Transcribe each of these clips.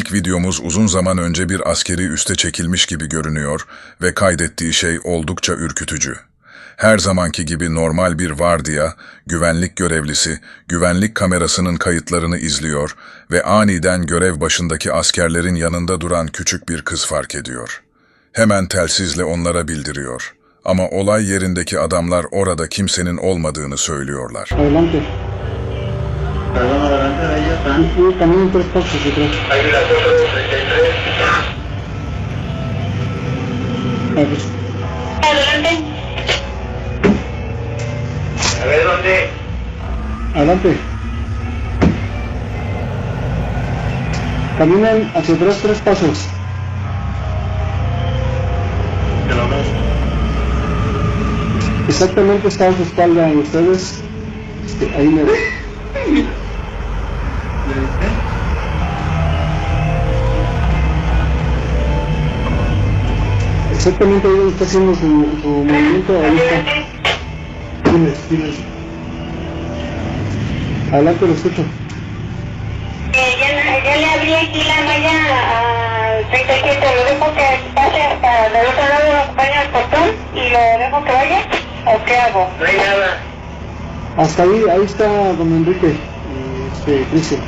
İlk videomuz uzun zaman önce bir askeri üste çekilmiş gibi görünüyor ve kaydettiği şey oldukça ürkütücü. Her zamanki gibi normal bir vardiya, güvenlik görevlisi, güvenlik kamerasının kayıtlarını izliyor ve aniden görev başındaki askerlerin yanında duran küçük bir kız fark ediyor. Hemen telsizle onlara bildiriyor. Ama olay yerindeki adamlar orada kimsenin olmadığını söylüyorlar. Adelante. están. Y también en tres partes, yo creo. Hay una foto de 33. Adelante. A ver dónde. Adelante. Caminan hacia atrás tres pasos. Exactamente está a su espalda y ustedes. Este, ahí me. Exactamente ahí donde está haciendo su, su movimiento. Ahí está. Dime, dime. Adelante, lo escucho. Eh, ya, ya le abrí aquí la malla al 37. ¿Lo dejo que pase hasta del otro lado, lo acompaño al portón y lo dejo que vaya? ¿O qué hago? No hay nada. Hasta ahí, ahí está don Enrique. Este, Cristian.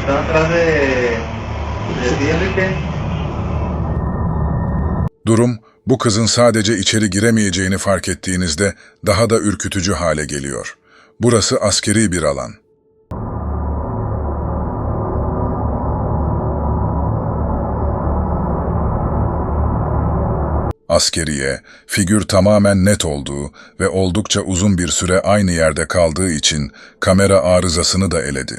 Está atrás de. de ti, Enrique. Durum, bu kızın sadece içeri giremeyeceğini fark ettiğinizde daha da ürkütücü hale geliyor. Burası askeri bir alan. Askeriye, figür tamamen net olduğu ve oldukça uzun bir süre aynı yerde kaldığı için kamera arızasını da eledi.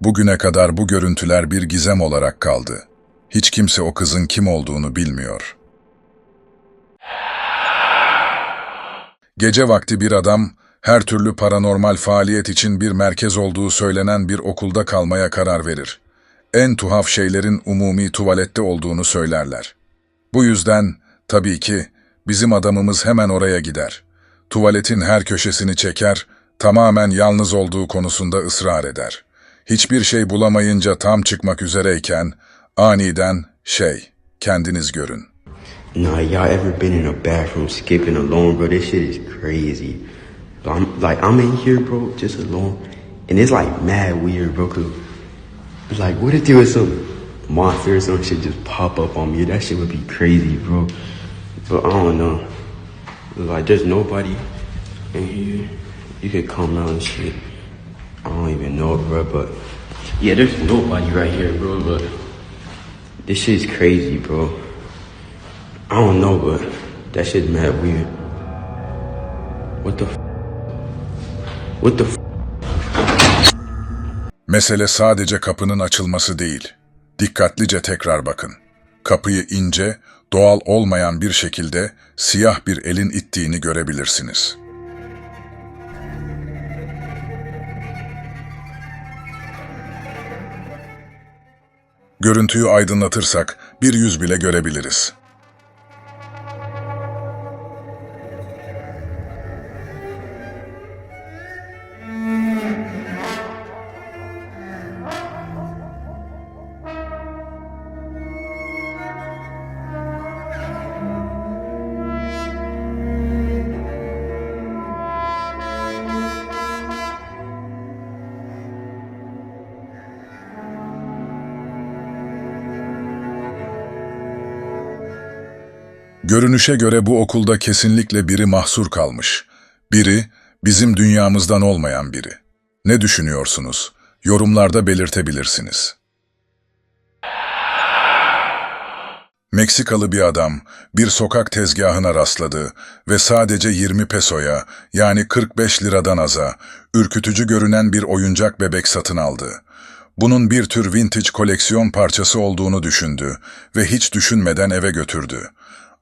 Bugüne kadar bu görüntüler bir gizem olarak kaldı. Hiç kimse o kızın kim olduğunu bilmiyor. Gece vakti bir adam, her türlü paranormal faaliyet için bir merkez olduğu söylenen bir okulda kalmaya karar verir. En tuhaf şeylerin umumi tuvalette olduğunu söylerler. Bu yüzden, tabii ki, bizim adamımız hemen oraya gider. Tuvaletin her köşesini çeker, tamamen yalnız olduğu konusunda ısrar eder. Hiçbir şey bulamayınca tam çıkmak üzereyken, aniden şey, kendiniz görün. Nah, y'all ever been in a bathroom skipping alone, bro? This shit is crazy. I'm like, I'm in here, bro, just alone, and it's like mad weird, bro. Cause like, what if there was some monster or some shit just pop up on me? That shit would be crazy, bro. But I don't know. Like, there's nobody in here. You could come out and shit. I don't even know, bro. But yeah, there's nobody right here, bro. But this shit is crazy, bro. I don't know, but that shit's mad weird. What the f- What the f- Mesele sadece kapının açılması değil. Dikkatlice tekrar bakın. Kapıyı ince, doğal olmayan bir şekilde siyah bir elin ittiğini görebilirsiniz. Görüntüyü aydınlatırsak bir yüz bile görebiliriz. Görünüşe göre bu okulda kesinlikle biri mahsur kalmış. Biri, bizim dünyamızdan olmayan biri. Ne düşünüyorsunuz? Yorumlarda belirtebilirsiniz. Meksikalı bir adam bir sokak tezgahına rastladı ve sadece 20 pesoya yani 45 liradan aza ürkütücü görünen bir oyuncak bebek satın aldı. Bunun bir tür vintage koleksiyon parçası olduğunu düşündü ve hiç düşünmeden eve götürdü.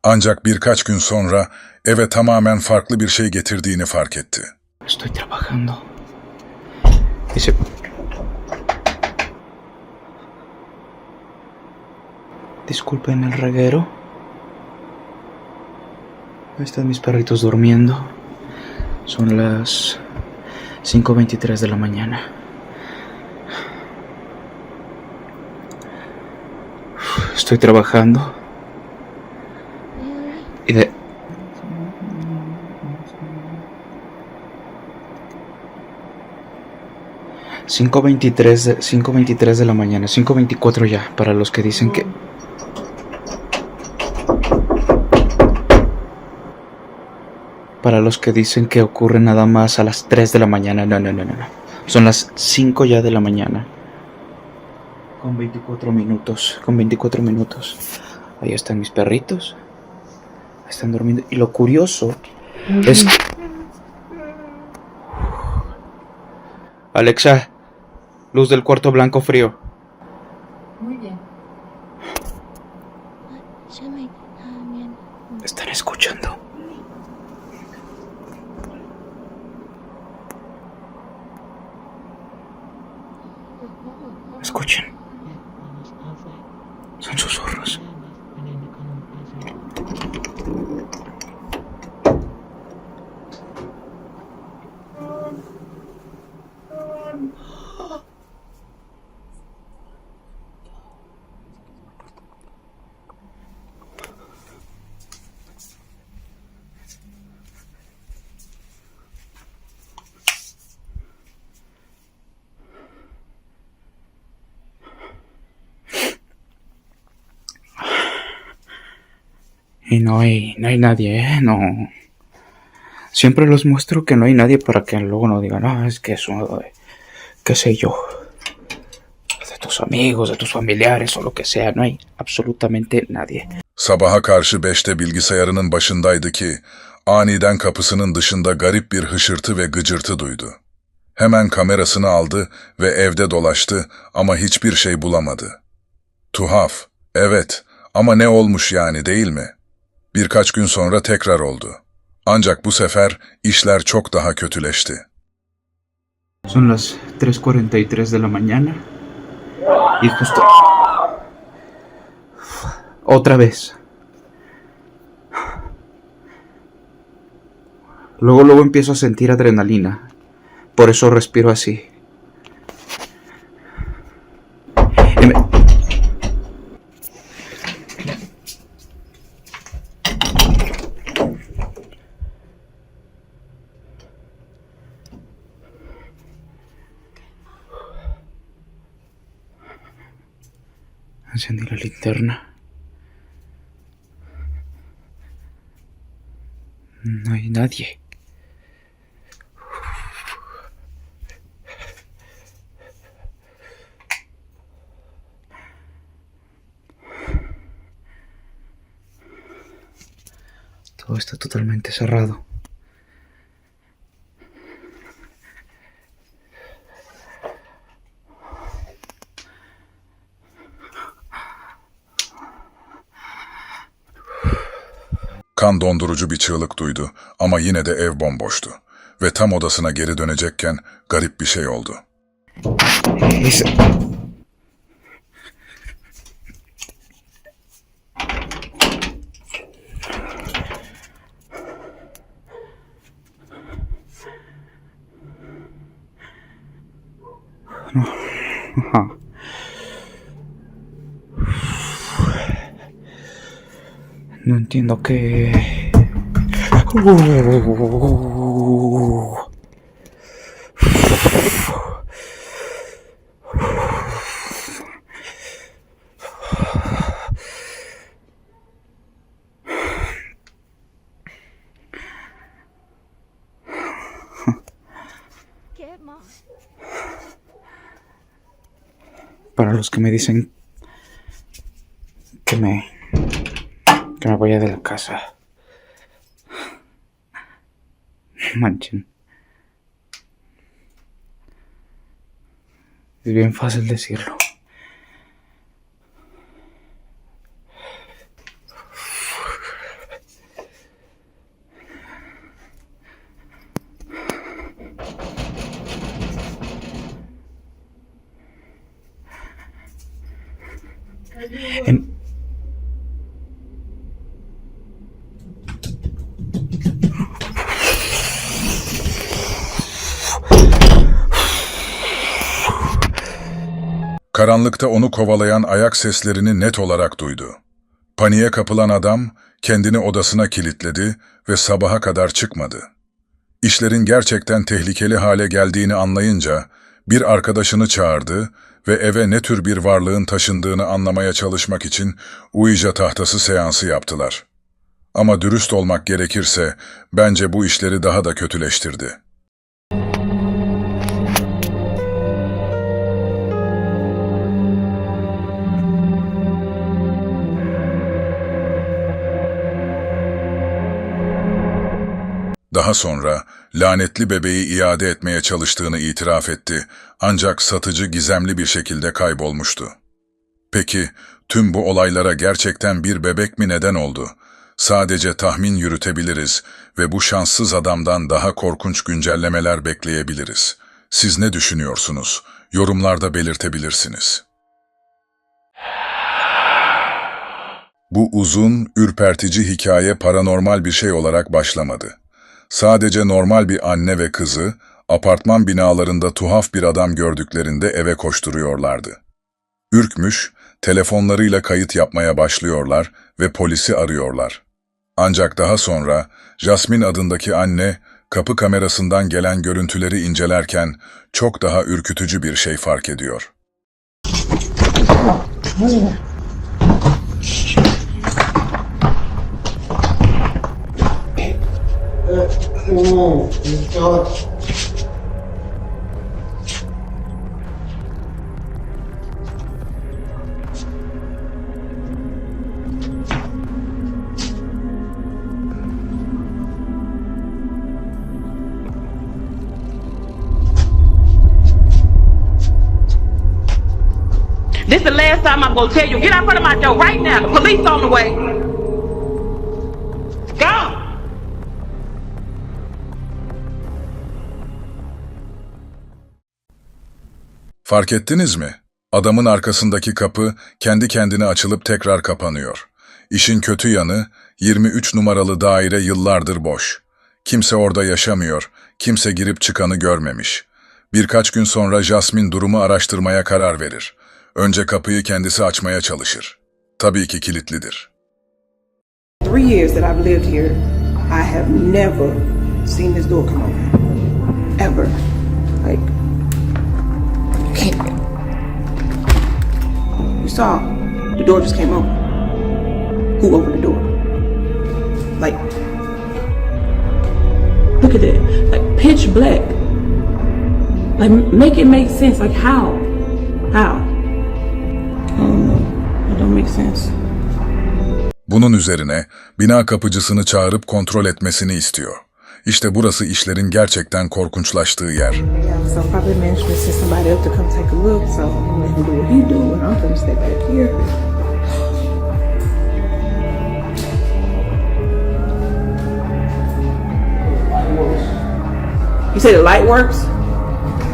Ancak birkaç gün sonra eve tamamen farklı bir şey getirdiğini fark etti. Estoy trabajando. Dice. Disculpen el reguero. Ahí están mis perritos durmiendo. Son las 5.23 de la mañana. Estoy trabajando. Y de... Cinco veintitrés de, cinco veintitrés de la mañana, 5.24 ya, para los que dicen que... Para los que dicen que ocurre nada más a las 3 de la mañana, no, no, no, no. no. Son las 5 ya de la mañana. Con 24 minutos, con 24 minutos. Ahí están mis perritos están durmiendo. Y lo curioso es... Alexa, luz del cuarto blanco frío. Muy bien. Están escuchando. Escuchen. Y no hay, no hay nadie, ¿eh? No. Siempre los muestro que no hay nadie para que luego no digan, no, es que es uno de, qué sé yo, de tus amigos, de tus familiares o lo que sea. No hay absolutamente nadie. Sabaha karşı beşte bilgisayarının başındaydı ki, aniden kapısının dışında garip bir hışırtı ve gıcırtı duydu. Hemen kamerasını aldı ve evde dolaştı ama hiçbir şey bulamadı. Tuhaf, evet ama ne olmuş yani değil mi? Birkaç gün sonra tekrar oldu. Ancak bu sefer işler çok daha kötüleşti. Son las 3.43 de la mañana. Y justo... Otra vez. Luego, luego empiezo a sentir adrenalina. Por eso respiro así. Cerrado. Kan dondurucu bir çığlık duydu ama yine de ev bomboştu. Ve tam odasına geri dönecekken garip bir şey oldu. Es- No. Ajá. No entiendo qué. ¿Qué más? Para los que me dicen que me que me vaya de la casa. Manchen. Es bien fácil decirlo. Karanlıkta onu kovalayan ayak seslerini net olarak duydu. Paniğe kapılan adam kendini odasına kilitledi ve sabaha kadar çıkmadı. İşlerin gerçekten tehlikeli hale geldiğini anlayınca bir arkadaşını çağırdı ve eve ne tür bir varlığın taşındığını anlamaya çalışmak için Ouija tahtası seansı yaptılar. Ama dürüst olmak gerekirse bence bu işleri daha da kötüleştirdi. Daha sonra lanetli bebeği iade etmeye çalıştığını itiraf etti ancak satıcı gizemli bir şekilde kaybolmuştu. Peki tüm bu olaylara gerçekten bir bebek mi neden oldu? Sadece tahmin yürütebiliriz ve bu şanssız adamdan daha korkunç güncellemeler bekleyebiliriz. Siz ne düşünüyorsunuz? Yorumlarda belirtebilirsiniz. Bu uzun, ürpertici hikaye paranormal bir şey olarak başlamadı. Sadece normal bir anne ve kızı, apartman binalarında tuhaf bir adam gördüklerinde eve koşturuyorlardı. Ürkmüş, telefonlarıyla kayıt yapmaya başlıyorlar ve polisi arıyorlar. Ancak daha sonra Jasmine adındaki anne kapı kamerasından gelen görüntüleri incelerken çok daha ürkütücü bir şey fark ediyor. This the last time I'm gonna tell you. Get out front of my door right now. The police on the way. Fark ettiniz mi? Adamın arkasındaki kapı kendi kendine açılıp tekrar kapanıyor. İşin kötü yanı 23 numaralı daire yıllardır boş. Kimse orada yaşamıyor, kimse girip çıkanı görmemiş. Birkaç gün sonra Jasmine durumu araştırmaya karar verir. Önce kapıyı kendisi açmaya çalışır. Tabii ki kilitlidir. three years that I've lived here, I have never seen this door come open. Ever. Like, You saw, the door just came open. Who opened the door? Like, Look at it. Like pitch black. Like make it make sense. Like how? How? Bunun üzerine bina kapıcısını çağırıp kontrol etmesini istiyor. İşte burası işlerin gerçekten korkunçlaştığı yer. You say the light works?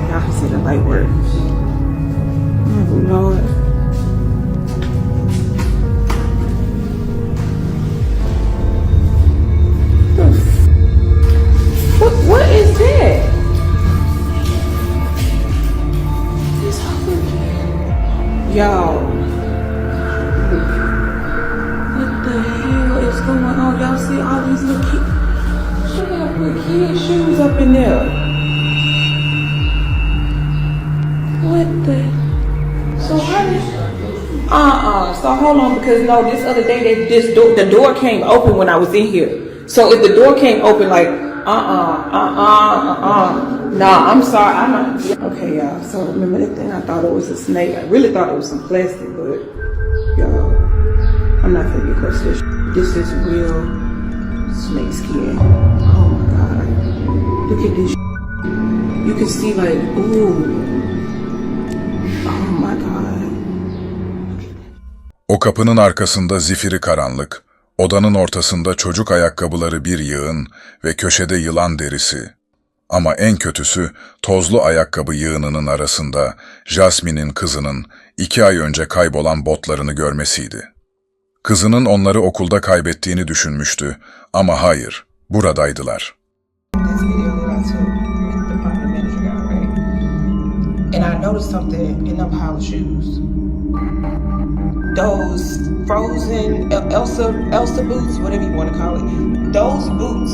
Yeah, I say the light works. Oh Lord. Y'all. What the hell is going on? Y'all see all these little kids? She got put kid shoes up in there. What the? So how did? Uh-uh. So hold on, because no, this other day they this door the door came open when I was in here. So if the door came open, like uh-uh, uh-uh, uh-uh. Nah, I'm sorry. I'm not. Okay, y'all. So remember that thing? I thought it was a snake. I really thought it was some plastic, but y'all, I'm not gonna get close to this. This is real snake skin. Oh my god. Look at this. You can see like, ooh. Oh. O kapının arkasında zifiri karanlık, odanın ortasında çocuk ayakkabıları bir yığın ve köşede yılan derisi. Ama en kötüsü tozlu ayakkabı yığınının arasında Jasmine'in kızının iki ay önce kaybolan botlarını görmesiydi. Kızının onları okulda kaybettiğini düşünmüştü ama hayır, buradaydılar. Those frozen El- Elsa Elsa boots, whatever you want to call it, those boots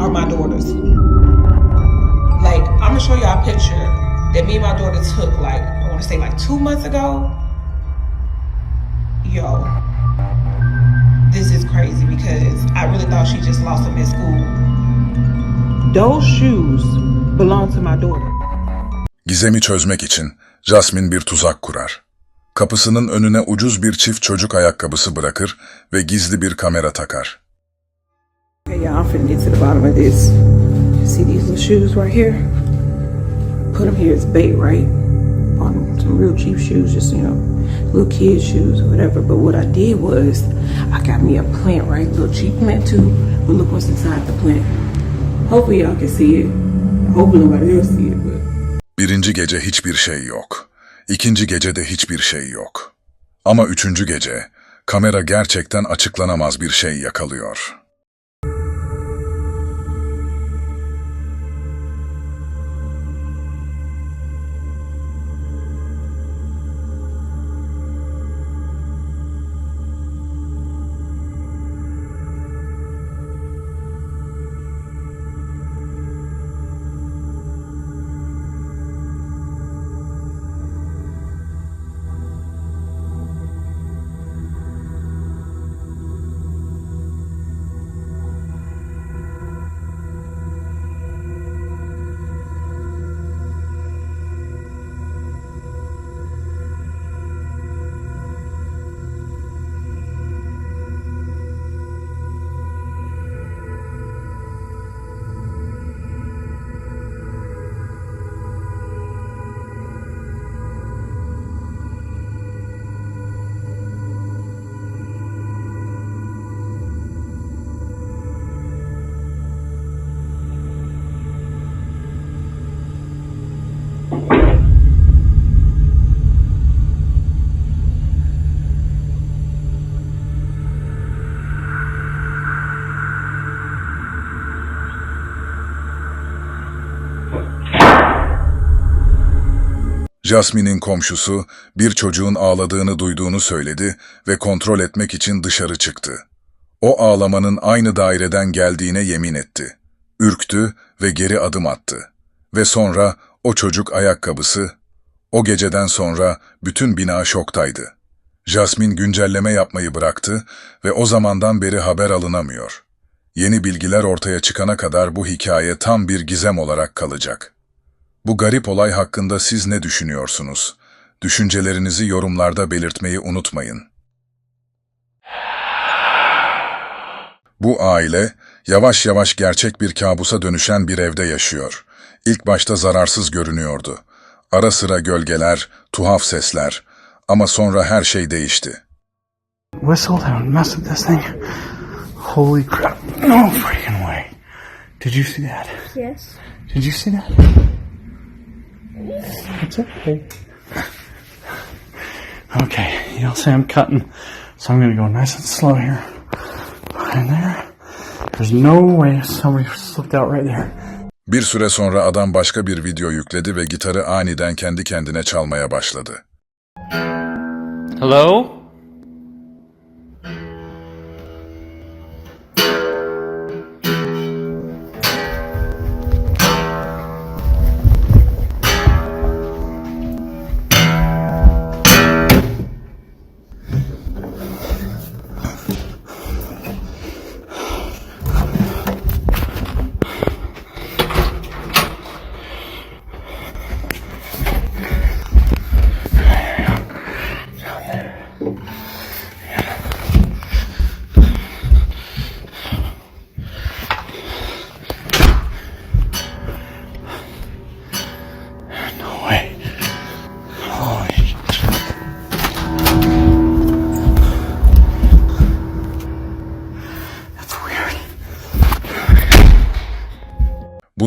are my daughter's. Like I'm gonna show y'all a picture that me and my daughter took. Like I want to say like two months ago. Yo, this is crazy because I really thought she just lost them at school. Those shoes belong to my daughter. Gizemi çözmek için Jasmine bir tuzak kurar. Kapısının önüne ucuz bir çift çocuk ayakkabısı bırakır ve gizli bir kamera takar. Okay, y'all, I'm finna get to the bottom of this. See these little shoes right here? Put them here as bait, right? Bought some real cheap shoes, just, you know, little kid shoes or whatever. But what I did was, I got me a plant, right? little cheap plant too. But look what's inside the plant. Hopefully y'all can see it. Hopefully nobody else see it, but. Birinci gece hiçbir şey yok. İkinci gece de hiçbir şey yok. Ama üçüncü gece kamera gerçekten açıklanamaz bir şey yakalıyor. Jasmine'in komşusu bir çocuğun ağladığını duyduğunu söyledi ve kontrol etmek için dışarı çıktı. O ağlamanın aynı daireden geldiğine yemin etti. Ürktü ve geri adım attı. Ve sonra o çocuk ayakkabısı, o geceden sonra bütün bina şoktaydı. Jasmine güncelleme yapmayı bıraktı ve o zamandan beri haber alınamıyor. Yeni bilgiler ortaya çıkana kadar bu hikaye tam bir gizem olarak kalacak. Bu garip olay hakkında siz ne düşünüyorsunuz? Düşüncelerinizi yorumlarda belirtmeyi unutmayın. Bu aile yavaş yavaş gerçek bir kabusa dönüşen bir evde yaşıyor. İlk başta zararsız görünüyordu. Ara sıra gölgeler, tuhaf sesler ama sonra her şey değişti. Whistle would mess with this thing. Holy crap. No freaking way. Did you see that? Yes. Did you see that? It's okay. Okay, you'll see I'm cutting, so I'm gonna go nice and slow here. Right there. There's no way somebody slipped out right there. Bir süre sonra adam başka bir video yükledi ve gitarı aniden kendi kendine çalmaya başladı. Hello?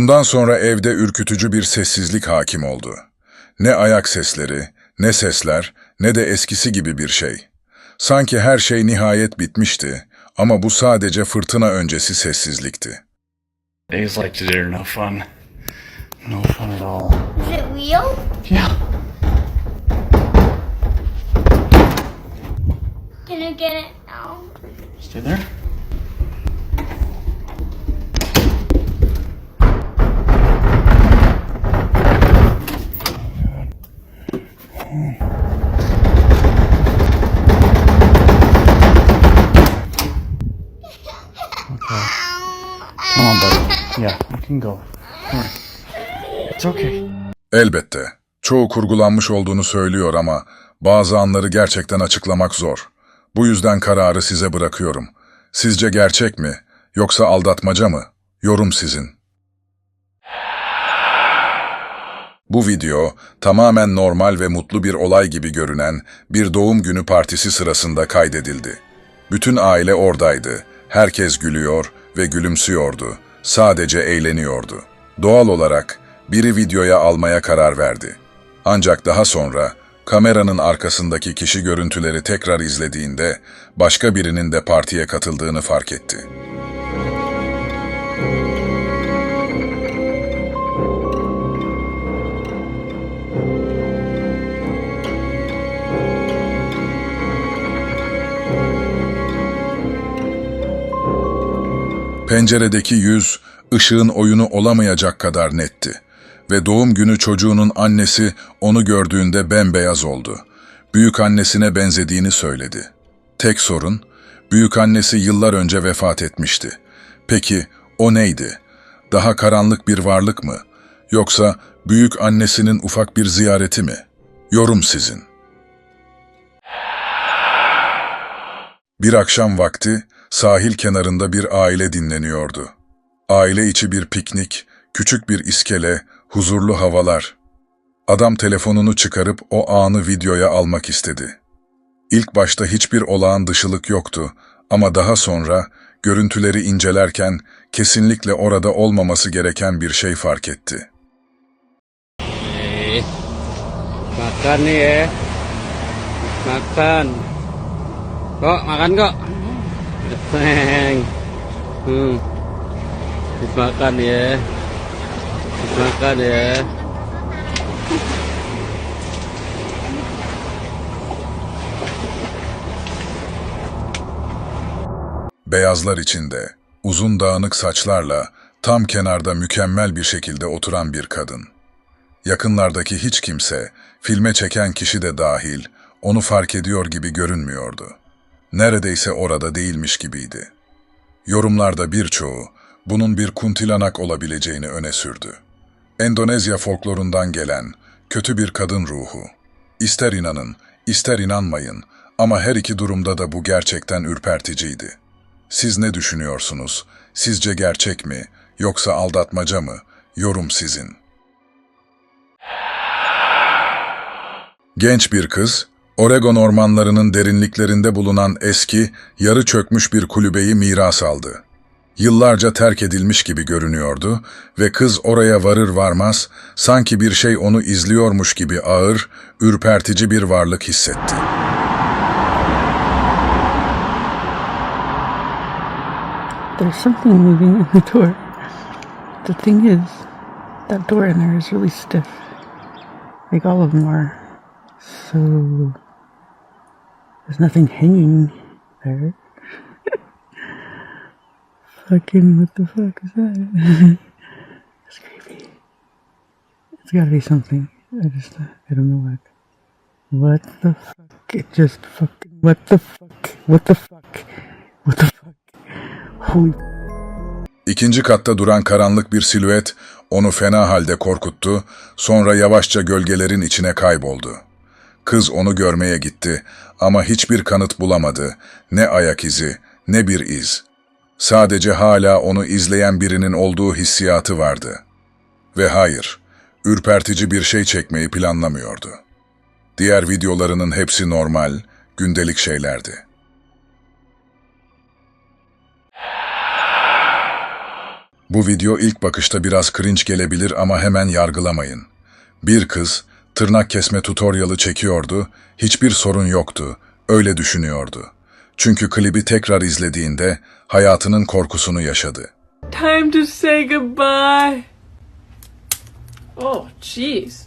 Bundan sonra evde ürkütücü bir sessizlik hakim oldu. Ne ayak sesleri, ne sesler, ne de eskisi gibi bir şey. Sanki her şey nihayet bitmişti ama bu sadece fırtına öncesi sessizlikti. Days like today are no fun. No fun at all. Is it real? Yeah. Can I get it now? Stay there. Okay. Come on, buddy. Yeah, you can go. It's okay. Elbette. Çoğu kurgulanmış olduğunu söylüyor ama bazı anları gerçekten açıklamak zor. Bu yüzden kararı size bırakıyorum. Sizce gerçek mi yoksa aldatmaca mı? Yorum sizin. Bu video tamamen normal ve mutlu bir olay gibi görünen bir doğum günü partisi sırasında kaydedildi. Bütün aile oradaydı. Herkes gülüyor ve gülümsüyordu. Sadece eğleniyordu. Doğal olarak biri videoya almaya karar verdi. Ancak daha sonra kameranın arkasındaki kişi görüntüleri tekrar izlediğinde başka birinin de partiye katıldığını fark etti. Penceredeki yüz, ışığın oyunu olamayacak kadar netti. Ve doğum günü çocuğunun annesi onu gördüğünde bembeyaz oldu. Büyük annesine benzediğini söyledi. Tek sorun, büyük annesi yıllar önce vefat etmişti. Peki o neydi? Daha karanlık bir varlık mı? Yoksa büyük annesinin ufak bir ziyareti mi? Yorum sizin. Bir akşam vakti sahil kenarında bir aile dinleniyordu. Aile içi bir piknik, küçük bir iskele, huzurlu havalar. Adam telefonunu çıkarıp o anı videoya almak istedi. İlk başta hiçbir olağan dışılık yoktu ama daha sonra görüntüleri incelerken kesinlikle orada olmaması gereken bir şey fark etti. Makan nih. Makan. Kok makan kok. Teng. Hmm. Biz makan ya. Biz makan ya. Beyazlar içinde, uzun dağınık saçlarla tam kenarda mükemmel bir şekilde oturan bir kadın. Yakınlardaki hiç kimse, filme çeken kişi de dahil, onu fark ediyor gibi görünmüyordu. Neredeyse orada değilmiş gibiydi. Yorumlarda birçoğu, bunun bir kuntilanak olabileceğini öne sürdü. Endonezya folklorundan gelen kötü bir kadın ruhu. İster inanın, ister inanmayın ama her iki durumda da bu gerçekten ürperticiydi. Siz ne düşünüyorsunuz? Sizce gerçek mi yoksa aldatmaca mı? Yorum sizin. Genç bir kız, Oregon ormanlarının derinliklerinde bulunan eski, yarı çökmüş bir kulübeyi miras aldı. Yıllarca terk edilmiş gibi görünüyordu ve kız oraya varır varmaz sanki bir şey onu izliyormuş gibi ağır, ürpertici bir varlık hissetti. There's something moving in the door. The thing is, that door in there is really stiff. Like all of them are. So, there's nothing hanging there. Fucking, what the fuck is that? That's creepy. It's gotta be something. I just, I don't know what. What the fuck? It just fucking, what the fuck? What the fuck? What the fuck? Holy İkinci katta duran karanlık bir silüet onu fena halde korkuttu, sonra yavaşça gölgelerin içine kayboldu. Kız onu görmeye gitti ama hiçbir kanıt bulamadı, ne ayak izi, ne bir iz. Sadece hala onu izleyen birinin olduğu hissiyatı vardı. Ve hayır, ürpertici bir şey çekmeyi planlamıyordu. Diğer videolarının hepsi normal, gündelik şeylerdi. Bu video ilk bakışta biraz cringe gelebilir ama hemen yargılamayın. Bir kız tırnak kesme tutorialı çekiyordu, hiçbir sorun yoktu, öyle düşünüyordu. Çünkü klibi tekrar izlediğinde hayatının korkusunu yaşadı. Time to say goodbye. Oh, jeez.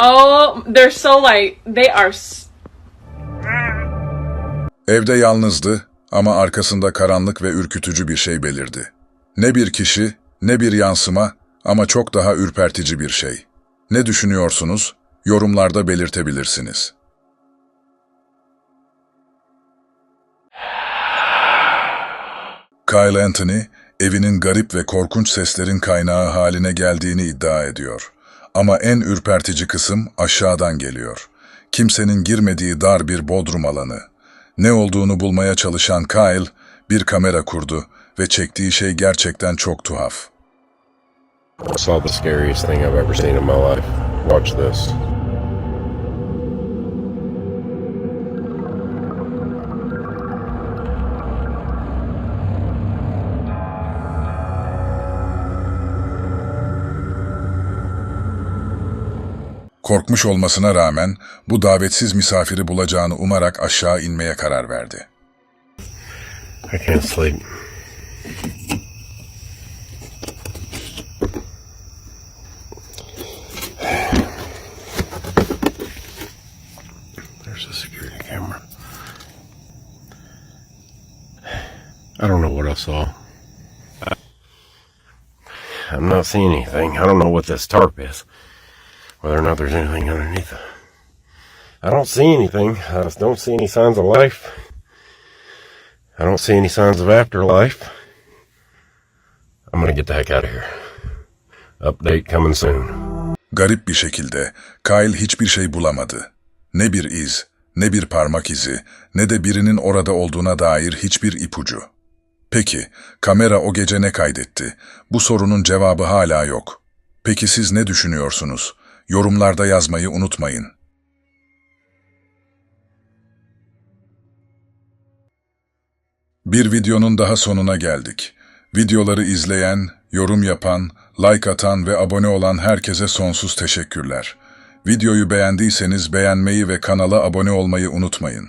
Oh, they're so like they are. Evde yalnızdı ama arkasında karanlık ve ürkütücü bir şey belirdi. Ne bir kişi, ne bir yansıma ama çok daha ürpertici bir şey. Ne düşünüyorsunuz? Yorumlarda belirtebilirsiniz. Kyle Anthony, evinin garip ve korkunç seslerin kaynağı haline geldiğini iddia ediyor. Ama en ürpertici kısım aşağıdan geliyor. Kimsenin girmediği dar bir bodrum alanı. Ne olduğunu bulmaya çalışan Kyle, bir kamera kurdu ve çektiği şey gerçekten çok tuhaf. I saw the scariest thing I've ever seen in my life. Watch this. Korkmuş olmasına rağmen bu davetsiz misafiri bulacağını umarak aşağı inmeye karar verdi. I can't sleep. There's a security camera. I I- I'm not seeing anything. I don't know what this tarp is. Whether or not there's anything underneath it. I don't see anything. I just don't see any signs of life. I don't see any signs of afterlife. I'm gonna get the heck out of here. Update coming soon. Garip bir şekilde Kyle hiçbir şey bulamadı. Ne bir iz, ne bir parmak izi, ne de birinin orada olduğuna dair hiçbir ipucu. Peki, kamera o gece ne kaydetti? Bu sorunun cevabı hala yok. Peki siz ne düşünüyorsunuz? Yorumlarda yazmayı unutmayın. Bir videonun daha sonuna geldik. Videoları izleyen, yorum yapan, like atan ve abone olan herkese sonsuz teşekkürler. Videoyu beğendiyseniz beğenmeyi ve kanala abone olmayı unutmayın.